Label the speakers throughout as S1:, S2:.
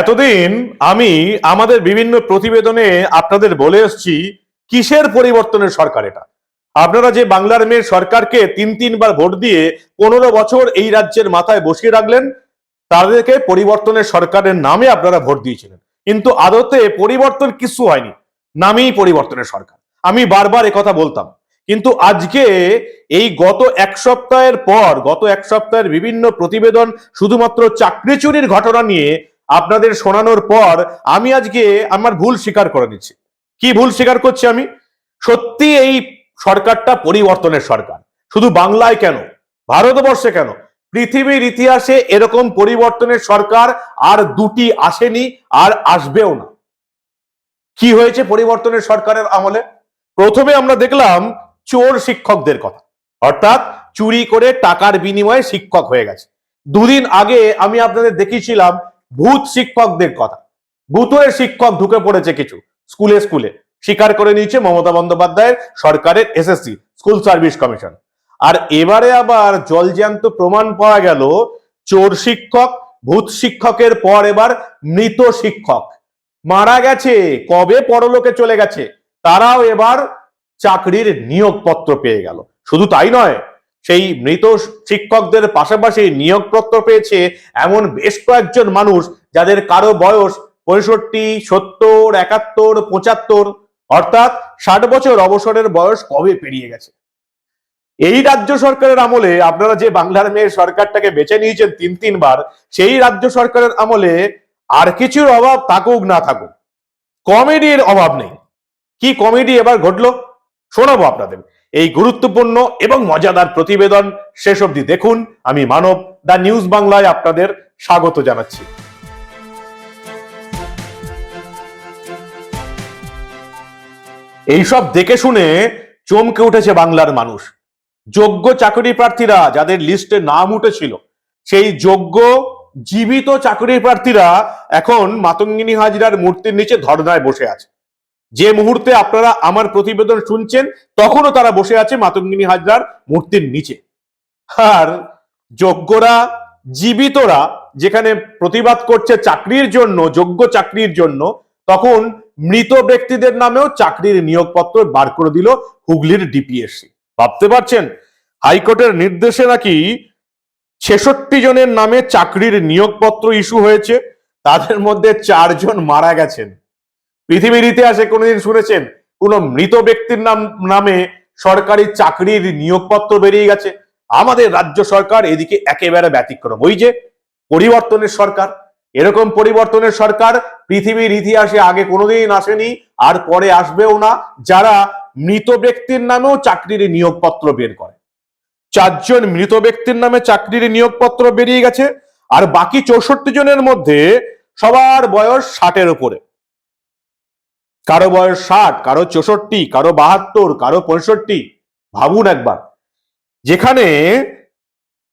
S1: এতদিন আমি আমাদের বিভিন্ন প্রতিবেদনে আপনাদের বলে এসেছি, কিসের পরিবর্তনের সরকার এটা? আপনারা যে বাংলার মেয়ের সরকারকে তিন তিনবার ভোট দিয়ে পনেরো বছর এই রাজ্যের মাথায় বসিয়ে রাখলেন, তাদেরকে পরিবর্তনের সরকারের নামে আপনারা ভোট দিয়েছিলেন। কিন্তু আদতে পরিবর্তন কিছু হয়নি, নামেই পরিবর্তনের সরকার। আমি বারবার কথা বলতাম, কিন্তু আজকে এই গত এক সপ্তাহের পর, গত এক সপ্তাহের বিভিন্ন প্রতিবেদন, শুধুমাত্র চাকরি চুরির ঘটনা নিয়ে আপনাদের শোনানোর পর আমি আজকে আমার ভুল স্বীকার করে নিচ্ছি। কি ভুল স্বীকার করছি আমি? সত্যি এই সরকারটা পরিবর্তনের সরকার। শুধু বাংলায় কেন? ভারতবর্ষে কেন? পৃথিবীর ইতিহাসে এরকম পরিবর্তনের সরকার আর দুটি আসেনি আর আসবেও না। কি হয়েছে পরিবর্তনের সরকারের আমলে? প্রথমে আমরা দেখলাম চোর শিক্ষকদের কথা। অর্থাৎ চুরি করে টাকার বিনিময়ে শিক্ষক হয়ে গেছে। দুদিন আগে আমি আপনাদের দেখিয়েছিলাম ভূত শিক্ষকদের কথা। ভূতের শিক্ষক ঢুকে পড়েছে কিছু। স্কুলে স্কুলে। স্বীকার করে নিয়েছে মমতা বন্দ্যোপাধ্যায়ের সরকারের এসএসসি, স্কুল সার্ভিস কমিশন। আর এবারে আবার জলজ্যান্ত প্রমাণ পাওয়া গেল, চোর শিক্ষক, ভূত শিক্ষকের পর এবার মৃত শিক্ষক। মারা গেছে, কবে পরলোকে চলে গেছে, তারাও এবার চাকরির নিয়োগপত্র পেয়ে গেল। শুধু তাই নয় সেই মৃত শিক্ষকদের পাশাপাশি নিয়োগপত্র পেয়েছে এমন বেশ কয়েকজন মানুষ যাদের কারও বয়স পঁয়ষট্টি, সত্তর, একাত্তর, পঁচাত্তর, অর্থাৎ ষাট বছর অবসরের বয়স কবে পেরিয়ে গেছে? এই রাজ্য সরকারের আমলে আপনারা যে বাংলার মেয়ের সরকারটাকে বেছে নিয়েছেন তিন, তিনবার, সেই রাজ্য সরকারের আমলে আর কিছুর অভাব থাকুক না থাকুক। কমেডির অভাব নেই। কি কমেডি এবার ঘটলো? শোনাবো আপনাদের। এই গুরুত্বপূর্ণ এবং মজাদার প্রতিবেদন শেষ অবধি দেখুন। আমি মানব দা নিউজ বাংলায় আপনাদের স্বাগত জানাচ্ছি। এইসব দেখে শুনে চমকে উঠেছে বাংলার মানুষ। যোগ্য চাকরি প্রার্থীরা যাদের লিস্টে নাম উঠেছিল, সেই যোগ্য, জীবিত চাকরি প্রার্থীরা এখন মাতঙ্গিনী হাজরার মূর্তির নিচে ধর্নায় বসে আছে। যে মুহূর্তে আপনারা আমার প্রতিবেদন শুনছেন, তখনও তারা বসে আছে মাতঙ্গিনী হাজরার মূর্তির নিচে। আর যোগ্যরা জীবিতরা যেখানে প্রতিবাদ করছে চাকরির জন্য যোগ্য চাকরির জন্য, তখন মৃত ব্যক্তিদের নামেও চাকরির নিয়োগপত্র বার করে দিল হুগলির ডিপিএসসি। ভাবতে পারছেন? হাইকোর্টের নির্দেশে নাকি ছেষট্টি জনের নামে চাকরির নিয়োগপত্র ইস্যু হয়েছে, তাদের মধ্যে চারজন মারা গেছেন। পৃথিবীর ইতিহাসে কোনোদিন শুনেছেন, কোন মৃত ব্যক্তির নাম, নামে সরকারি চাকরির নিয়োগপত্র বেরিয়ে গেছে। আমাদের রাজ্য সরকার এদিকে একেবারে ব্যতিক্রম। ওই যে পরিবর্তনের সরকার, এরকম পরিবর্তনের সরকার পৃথিবীর ইতিহাসে আগে কোনোদিন আসেনি, আর পরে আসবেও না, যারা মৃত ব্যক্তির নামেও চাকরির নিয়োগপত্র বের করে। চারজন মৃত ব্যক্তির নামে চাকরির নিয়োগপত্র বেরিয়ে গেছে, আর বাকি চৌষট্টি জনের মধ্যে সবার বয়স ষাটের উপরে। কারও বয়স ষাট, কারও চৌষট্টি, কারও বাহাত্তর, কারও পঁয়ষট্টি, ভাবুন একবার। যেখানে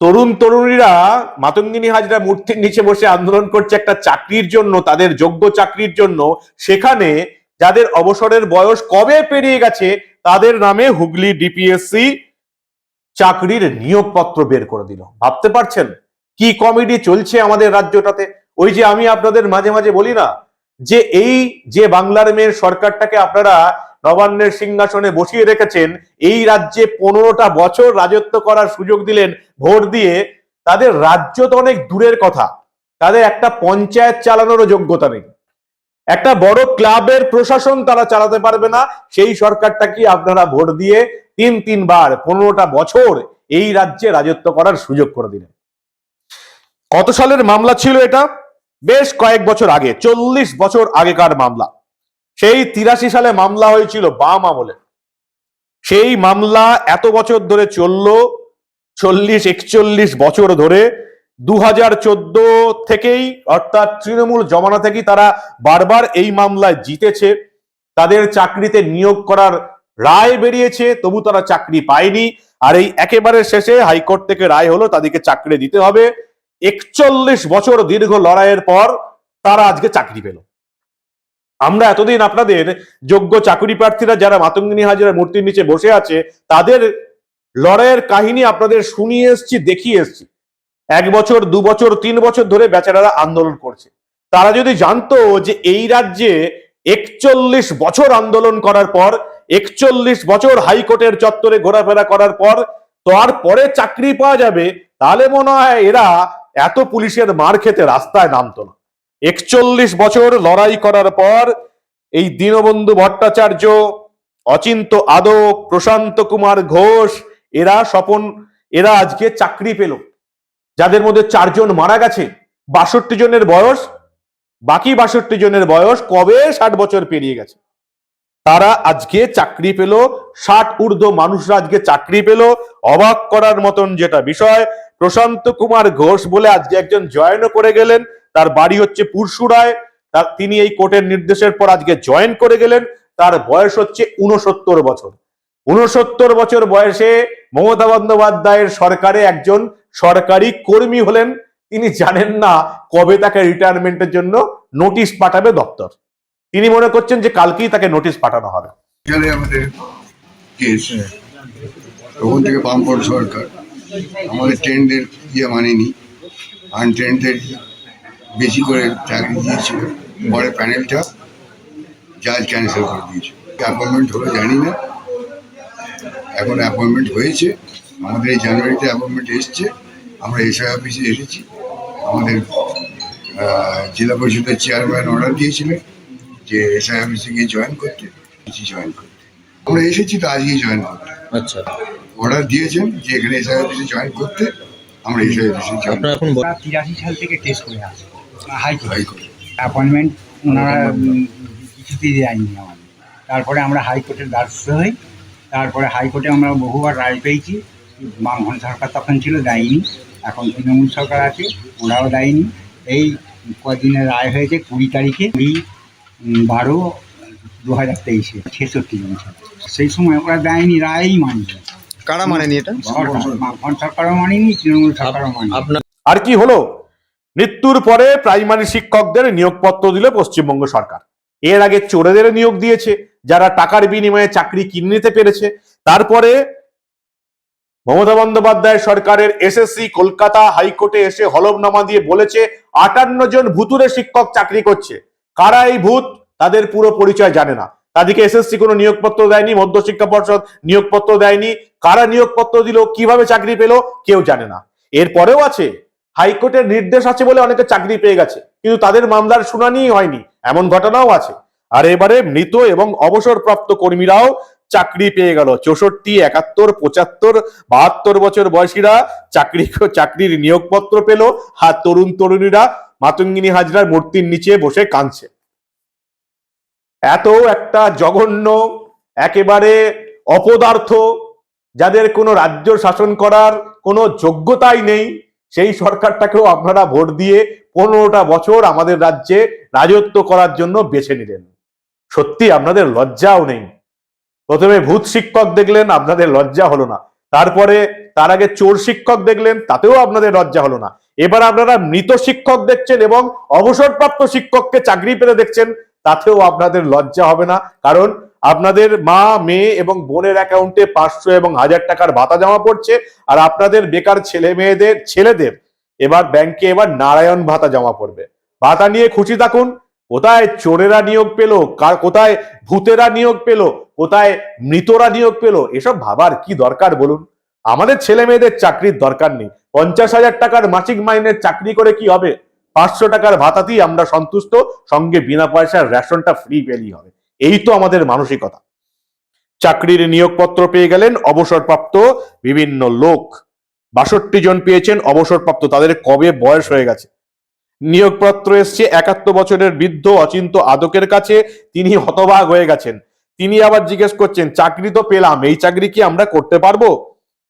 S1: তরুণ তরুণীরা মাতঙ্গিনী হাজরা মূর্তির নিচে বসে আন্দোলন করছে একটা চাকরির জন্য, তাদের যোগ্য চাকরির জন্য, সেখানে যাদের অবসরের বয়স কবে পেরিয়ে গেছে, তাদের নামে হুগলি ডিপিএসসি চাকরির নিয়োগপত্র বের করে দিল। ভাবতে পারছেন? কি কমেডি চলছে আমাদের রাজ্যটাতে? ওই যে আমি আপনাদের মাঝে মাঝে বলি না যে এই যে বাংলার মেয়ের সরকারটাকে আপনারা নবান্নের সিংহাসনে বসিয়ে রেখেছেন, এই রাজ্যে পনেরোটা বছর রাজত্ব করার সুযোগ দিলেন ভোট দিয়ে, তাদের রাজ্য তো অনেক দূরের কথা। তাদের একটা পঞ্চায়েত চালানোরও যোগ্যতা নেই। একটা বড় ক্লাবের প্রশাসন তারা চালাতে পারবে না, সেই সরকারটা কি আপনারা ভোট দিয়ে তিন তিনবার পনেরোটা বছর এই রাজ্যে রাজত্ব করার সুযোগ করে দিলেন? কত সালের মামলা ছিল এটা? বেশ কয়েক বছর আগে, চল্লিশ বছর আগেকার মামলা। সেই তিরাশি সালে মামলা হয়েছিল বাম আমলে। সেই মামলা এত বছর ধরে চলল, চল্লিশ, একচল্লিশ বছর ধরে। দু হাজার চোদ্দ থেকেই অর্থাৎ তৃণমূল জমানা থেকেই তারা বারবার এই মামলায় জিতেছে। তাদের চাকরিতে নিয়োগ করার রায় বেরিয়েছে, তবু তারা চাকরি পায়নি। আর এই একেবারে শেষে হাইকোর্ট থেকে রায় হলো, তাদেরকে চাকরি দিতে হবে। একচল্লিশ বছর দীর্ঘ লড়াইয়ের পর তারা আজকে চাকরি পেল। আমরা এতদিন আপনাদের যোগ্য চাকরি প্রার্থীরা যারা মাতঙ্গিনী হাজারের মূর্তির নিচে বসে আছে, তাদের লড়াইয়ের কাহিনী আপনাদের শুনিয়ে এসছি, দেখিয়ে এসছি। এক বছর, দু বছর, তিন বছর ধরে বেচারারা আন্দোলন করছে। তারা যদি জানতো যে এই রাজ্যে একচল্লিশ বছর আন্দোলন করার পর, একচল্লিশ বছর হাইকোর্টের চত্বরে ঘোরাফেরা করার পর, তারপরে চাকরি পাওয়া যাবে, তাহলে মনে হয় এরা এত পুলিশের মার খেতে রাস্তায় নামতো না। একচল্লিশ বছর লড়াই করার পর এই দীনবন্ধু ভট্টাচার্য, অচিন্ত আদক, প্রশান্ত কুমার ঘোষ, এরা স্বপন, এরা আজকে চাকরি পেল। যাদের মধ্যে চারজন মারা গেছে, বাষট্টি জনের বয়স, বাকি বাষট্টি জনের বয়স কবে ষাট বছর পেরিয়ে গেছে? তারা আজকে চাকরি পেল, ষাট ঊর্ধ্ব মানুষরা আজকে চাকরি পেল, অবাক করার মতন যেটা বিষয় প্রশান্ত কুমার ঘোষ বলে আজকে একজন জয়েনও করে গেলেন। তার বাড়ি হচ্ছে পুরসুরায় তার তিনি এই কোর্টের নির্দেশের পর আজকে জয়েন করে গেলেন। তার বয়স হচ্ছে উনসত্তর বছর। উনসত্তর বছর বয়সে মমতা বন্দ্যোপাধ্যায়ের সরকারে একজন সরকারি কর্মী হলেন। তিনি জানেন না কবে তাকে রিটায়ারমেন্টের জন্য নোটিশ পাঠাবে দপ্তর। তিনি মনে করছেন যে কালকেই তাকে নোটিশ পাঠানো হবে।
S2: আমাদের কেস তখন থেকে বামপট সরকার। আমাদের ট্রেনদের ইয়ে মানেনি। আনট্রেনদের বেশি করে চাকরি দিয়েছিল। পরে প্যানেলটা জাজ ক্যান্সেল করে দিয়েছিল। অ্যাপয়েন্টমেন্ট হলো জানি না। এখন অ্যাপয়েন্টমেন্ট হয়েছে। আমাদের এই জানুয়ারিতে অ্যাপয়েন্টমেন্ট এসছে। আমরা এসআই অফিসে এসেছি। আমাদের জেলা পরিষদের চেয়ারম্যান অর্ডার দিয়েছিলেন যে এসআই অফিসে গিয়ে জয়েন করতে। জয়েন করতে। আমরা এসেছি তো আজকেই জয়েন করতে।
S3: আচ্ছা।
S2: অর্ডার দিয়েছেন যে এখানে এসআই অফিসে জয়েন করতে আমরা এসআই অফিসে জয়েন
S4: তিরাশি সাল থেকে টেস্ট করে আসে হাইকোর্ট
S2: হাইকোর্টে
S4: অ্যাপয়েন্টমেন্ট ওনারা কিছুতেই দেয়নি আমাদের। তারপরে আমরা হাইকোর্টের দ্বারস্থ হই। তারপরে হাইকোর্টে আমরা বহুবার রায় পেয়েছি। বামফ্রন্ট সরকার তখন ছিল দেয়নি। এখন তৃণমূল সরকার আছে ওরাও দেয়নি। এই কদিনের রায় হয়েছে কুড়ি তারিখে। কুড়ি বারো দু হাজার তেইশে ছেষট্টি জন সেই সময় ওরা দেয়নি রায়ই মানছে
S3: কারা মানেনি এটা?
S1: আর কি হলো? মৃত্যুর পরে প্রাইমারি শিক্ষকদের নিয়োগপত্র দিল পশ্চিমবঙ্গ সরকার। এর আগে চোরেদের নিয়োগ দিয়েছে যারা টাকার বিনিময়ে চাকরি কিনে নিতে পেরেছে। তারপরে মমতা বন্দ্যোপাধ্যায় সরকারের এসএসসি কলকাতা হাইকোর্টে এসে হলফনামা দিয়ে বলেছে আটান্ন জন ভুতুরে শিক্ষক চাকরি করছে। কারা এই ভূত? তাদের পুরো পরিচয় জানে না। তাদেরকে এসএসসি কোনো নিয়োগপত্র দেয়নি মধ্যশিক্ষা পর্ষদ নিয়োগপত্র দেয়নি। কারা নিয়োগপত্র দিল, কীভাবে চাকরি পেল, কেউ জানে না। এরপরেও আছে, হাইকোর্টের নির্দেশ আছে বলে অনেকে চাকরি পেয়ে গেছে, কিন্তু তাদের মামলার শুনানি হয়নি, এমন ঘটনাও আছে। আর এবারে মৃত এবং অবসরপ্রাপ্ত কর্মীরাও চাকরি পেয়ে গেল, চৌষট্টি, একাত্তর, পঁচাত্তর, বাহাত্তর বছর বয়সীরা চাকরি চাকরির নিয়োগপত্র পেল আর তরুণ তরুণীরা, মাতঙ্গিনী হাজরার মূর্তির নিচে বসে কাঁদছে। এত একটা জঘন্য, একেবারে অপদার্থ যাদের কোনো রাজ্য শাসন করার কোনো যোগ্যতাই নেই, সেই সরকারটাকেও আপনারা ভোট দিয়ে পনেরোটা বছর আমাদের রাজ্যে রাজত্ব করার জন্য বেছে নিলেন। সত্যি আপনাদের লজ্জাও নেই। প্রথমে ভূত শিক্ষক দেখলেন, আপনাদের লজ্জা হলো না। তারপরে তার আগে চোর শিক্ষক দেখলেন, তাতেও আপনাদের লজ্জা হলো না। এবার আপনারা মৃত শিক্ষক দেখছেন এবং অবসরপ্রাপ্ত শিক্ষককে চাকরি পেতে দেখছেন, তাতেও আপনাদের লজ্জা হবে না। কারণ আপনাদের মা, মেয়ে এবং বোনের অ্যাকাউন্টে পাঁচশো এবং হাজার টাকার ভাতা জমা পড়ছে, আর আপনাদের বেকার ছেলে মেয়েদের, ছেলেদের এবার ব্যাংকে এবার নারায়ণ ভাতা জমা পড়বে। ভাতা নিয়ে খুশি থাকুন, কোথায় চোরেরা নিয়োগ পেল, কার, কোথায় ভূতেরা নিয়োগ পেল, কোথায় মৃতরা নিয়োগ পেল, এসব ভাবার কি দরকার বলুন? আমাদের ছেলে মেয়েদের চাকরির দরকার নেই। পঞ্চাশ হাজার টাকার মাসিক মাইনের চাকরি করে কি হবে? পাঁচশো টাকার ভাতাতেই আমরা সন্তুষ্ট, সঙ্গে বিনা পয়সার রেশনটা ফ্রি পেলেই হবে। এই তো আমাদের মানসিকতা। চাকরির নিয়োগপত্র পেয়ে গেলেন, অবসরপ্রাপ্ত বিভিন্ন লোক। বাষট্টি জন পেয়েছেন, অবসরপ্রাপ্ত। তাদের কবে বয়স হয়ে গেছে? নিয়োগপত্র এসছে একাত্তর বছরের বৃদ্ধ অচিন্ত আদকের কাছে। তিনি হতবাক হয়ে গেছেন। তিনি আবার জিজ্ঞেস করছেন, চাকরি তো পেলাম, এই চাকরি কি আমরা করতে পারব?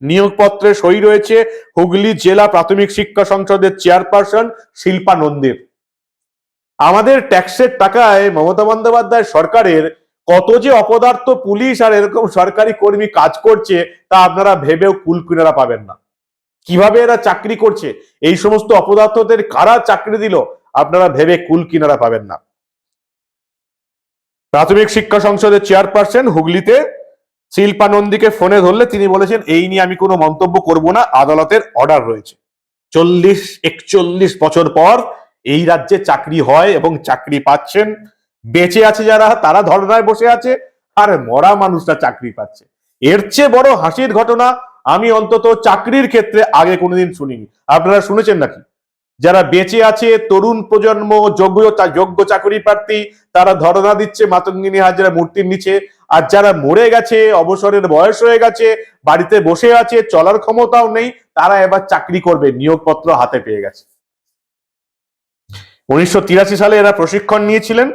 S1: নিয়োগপত্রে সই রয়েছে হুগলি জেলা প্রাথমিক শিক্ষা সংসদের চেয়ারপারসন শিল্পা নন্দীর। আমাদের ট্যাক্সের টাকায় মমতা বন্দ্যোপাধ্যায় সরকারের কত যে অপদার্থ পুলিশ আর এরকম সরকারি কর্মী কাজ করছে, তা আপনারা ভেবেও কুল কিনারা পাবেন না। কীভাবে এরা চাকরি করছে? এই সমস্ত অপদার্থদের কারা চাকরি দিল, আপনারা ভেবে কুল কিনারা পাবেন না। প্রাথমিক শিক্ষা সংসদের চেয়ারপারসন হুগলিতে শিল্পা নন্দীকে ফোনে ধরলে তিনি বলেছেন, এই নিয়ে আমি কোনো মন্তব্য করব না, আদালতের অর্ডার রয়েছে। চল্লিশ, একচল্লিশ বছর পর এই রাজ্যে চাকরি হয় এবং চাকরি পাচ্ছেন। বেঁচে আছে যারা, তারা ধর্নায় বসে আছে, আর মরা মানুষরা চাকরি পাচ্ছে। এর চেয়ে বড় হাসির ঘটনা, আমি অন্তত চাকরির ক্ষেত্রে আগে কোনোদিন শুনিনি। আপনারা শুনেছেন নাকি? যারা বেঁচে আছে, তরুণ প্রজন্ম, যোগ্য যোগ্য চাকরি প্রার্থী, তারা ধর্ণা দিচ্ছে মাতঙ্গিনী হাজরা মূর্তির নিচে। আর যারা মরে গেছে, অবসরের বয়স হয়ে গেছে, বাড়িতে বসে আছে, চলার ক্ষমতাও নেই, তারা এবার চাকরি করবে, নিয়োগপত্র হাতে পেয়ে গেছে। উনিশশো তিরাশি সালে এরা প্রশিক্ষণ নিয়েছিলেন,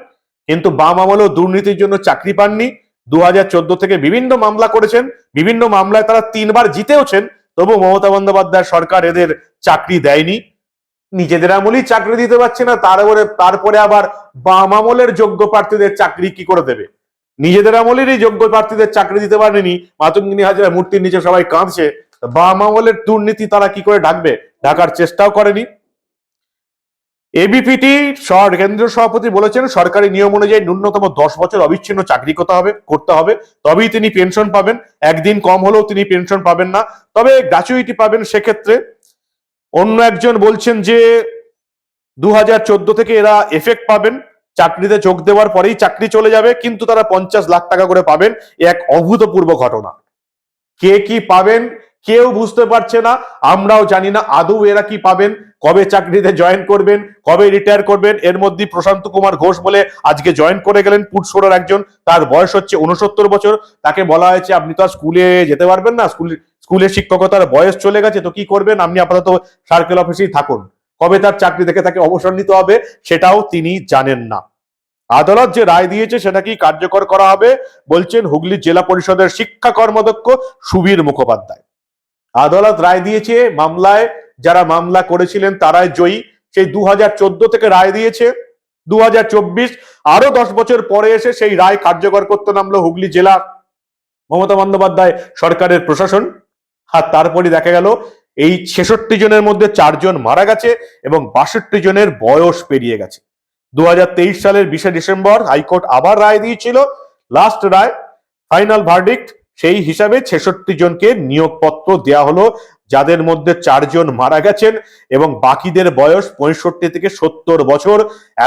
S1: কিন্তু বাম আমলেও দুর্নীতির জন্য চাকরি পাননি। দু হাজার চোদ্দ থেকে বিভিন্ন মামলা করেছেন, বিভিন্ন মামলায় তারা তিনবার জিতেওছেন, তবু মমতা বন্দ্যোপাধ্যায় সরকার এদের চাকরি দেয়নি। নিজেদের আমলেই চাকরি দিতে পারছে না তারপরে তারপরে আবার বাম আমলের যোগ্য প্রার্থীদের চাকরি কি করে দেবে? নিজেদের আমলেরই যোগ্য প্রার্থীদের চাকরি দিতে পারেনি। মাতঙ্গিনী হাজারা মূর্তির নিচে সবাই কাঁদছে। বাম আমলের দুর্নীতি তারা কি করে ডাকবে ঢাকার চেষ্টাও করেনি। এবিপিটি কেন্দ্রীয় সভাপতি বলেছেন, সরকারি নিয়ম অনুযায়ী ন্যূনতম দশ বছর অবিচ্ছিন্ন চাকরি করতে হবে করতে হবে। তবেই তিনি পেনশন পাবেন। একদিন কম হলেও তিনি পেনশন পাবেন না। তবে গ্র্যাচুইটি পাবেন সেক্ষেত্রে। অন্য একজন বলছেন যে দু হাজার চোদ্দ থেকে এরা এফেক্ট পাবেন। চাকরিতে যোগ দেওয়ার পরেই চাকরি চলে যাবে, কিন্তু তারা পঞ্চাশ লাখ টাকা করে পাবেন। এক অভূতপূর্ব ঘটনা। কে কি পাবেন, কেউ বুঝতে পারছে না। আমরাও জানি না, আদৌ এরা কি পাবেন। কবে চাকরিতে জয়েন করবেন, কবে রিটায়ার করবেন, এর মধ্যে প্রশান্ত কুমার ঘোষ বলে আজকে জয়েন করে গেলেন পুটসোড়ার একজন, তার বয়স হচ্ছে উনসত্তর বছর, তাকে বলা হয়েছে আপনি তো আর স্কুলে যেতে পারবেন না স্কুল স্কুলের শিক্ষকতার বয়স চলে গেছে, তো কি করবেন? আপনি আপাতত সার্কেল অফিসেই থাকুন। কবে তার চাকরি থেকে তাকে অবসর নিতে হবে, সেটাও তিনি জানেন না। আদালত যে রায় দিয়েছে, সেটা কি কার্যকর করা হবে? বলছেন হুগলি জেলা পরিষদের শিক্ষা কর্মদক্ষ সুবীর মুখোপাধ্যায়। আদালত রায় দিয়েছে মামলায় যারা মামলা করেছিলেন তারাই জয়ী। সেই দু হাজার চোদ্দ থেকে রায় দিয়েছে। দু হাজার চব্বিশ, আরও দশ বছর পরে এসে সেই রায় কার্যকর করতে নামলো হুগলি জেলা। মমতা বন্দ্যোপাধ্যায় সরকারের প্রশাসন। আর তারপরে দেখা গেল, এই ছেষট্টি জনের মধ্যে চারজন মারা গেছে এবং বাষট্টি জনের বয়স পেরিয়ে গেছে। দু হাজার তেইশ সালের বিশে ডিসেম্বর হাইকোর্ট আবার রায় দিয়েছিল। লাস্ট রায়, ফাইনাল ভার্ডিক্ট সেই হিসাবে ছেষট্টি জনকে নিয়োগপত্র দেয়া হলো। যাদের মধ্যে চারজন মারা গেছেন এবং বাকিদের বয়স পঁয়ষট্টি থেকে সত্তর বছর,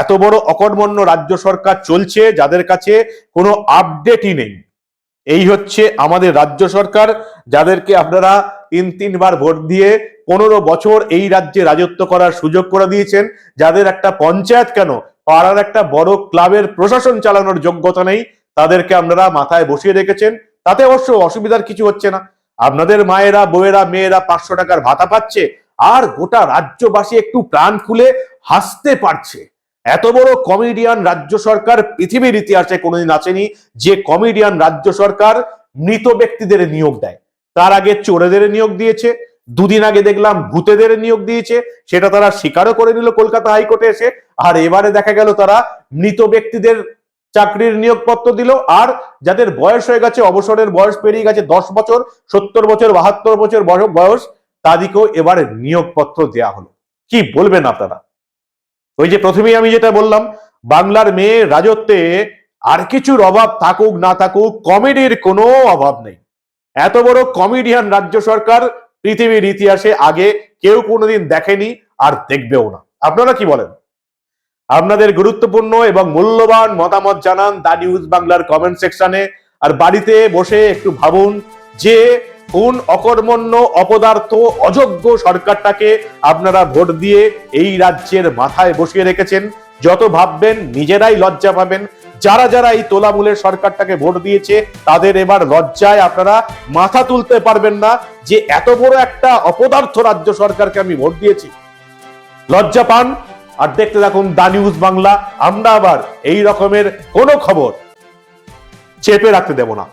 S1: এত বড় অকর্মণ্য রাজ্য সরকার চলছে যাদের কাছে কোনো আপডেটই নেই। এই হচ্ছে আমাদের রাজ্য সরকার, যাদেরকে আপনারা তিন তিনবার ভোট দিয়ে পনেরো বছর এই রাজ্যে রাজত্ব করার সুযোগ করে দিয়েছেন। যাদের একটা পঞ্চায়েত কেন? পাড়ার একটা বড় ক্লাবের প্রশাসন চালানোর যোগ্যতা নেই। তাদেরকে আপনারা মাথায় বসিয়ে রেখেছেন। তাতে অবশ্য অসুবিধার কিছু হচ্ছে না। আপনাদের মায়েরা, বউয়েরা, মেয়েরা পাঁচশো টাকার ভাতা পাচ্ছে আর গোটা রাজ্যবাসী একটু প্রাণ খুলে হাসতে পারছে। এত বড় কমেডিয়ান রাজ্য সরকার পৃথিবীর ইতিহাসে কোনোদিন আসেনি যে কমেডিয়ান রাজ্য সরকার মৃত ব্যক্তিদের নিয়োগ দেয়। তার আগে চোরেদের নিয়োগ দিয়েছে, দুদিন আগে দেখলাম ভূতেদের নিয়োগ দিয়েছে, সেটা তারা স্বীকারও করে নিল কলকাতা হাইকোর্টে এসে। আর এবারে দেখা গেল তারা মৃত ব্যক্তিদের চাকরির নিয়োগপত্র দিল। আর যাদের বয়স হয়ে গেছে, অবসরের বয়স পেরিয়ে গেছে দশ বছর, সত্তর বছর, বাহাত্তর বছর বয়- বয়স, তাদেরকেও এবারে নিয়োগপত্র দেয়া হলো। কি বলবেন আপনারা? ওই যে প্রথমেই আমি যেটা বললাম, বাংলার মেয়ে রাজত্বে আর কিছুর অভাব থাকুক না থাকুক, কমেডির কোনো অভাব নেই। এত বড় কমেডিয়ান রাজ্য সরকার পৃথিবীর ইতিহাসে আগে কেউ কোনোদিন দেখেনি আর দেখবেও না। আপনারা কি বলেন? আপনাদের গুরুত্বপূর্ণ এবং মূল্যবান মতামত জানান দা নিউজ বাংলার কমেন্ট সেকশনে। আর বাড়িতে বসে একটু ভাবুন যে, কোন অকর্মণ্য অপদার্থ অযোগ্য সরকারটাকে আপনারা ভোট দিয়ে এই রাজ্যের মাথায় বসিয়ে রেখেছেন। যত ভাববেন, নিজেরাই লজ্জা পাবেন। যারা যারা এই তোলামূলের সরকারটাকে ভোট দিয়েছে, তাদের এবার লজ্জায় আপনারা মাথা তুলতে পারবেন না যে, এত বড় একটা অপদার্থ রাজ্য সরকারকে আমি ভোট দিয়েছি। লজ্জা পান আর দেখতে থাকুন দা নিউজ বাংলা। আমরা আবার এই রকমের কোনো খবর চেপে রাখতে দেব না।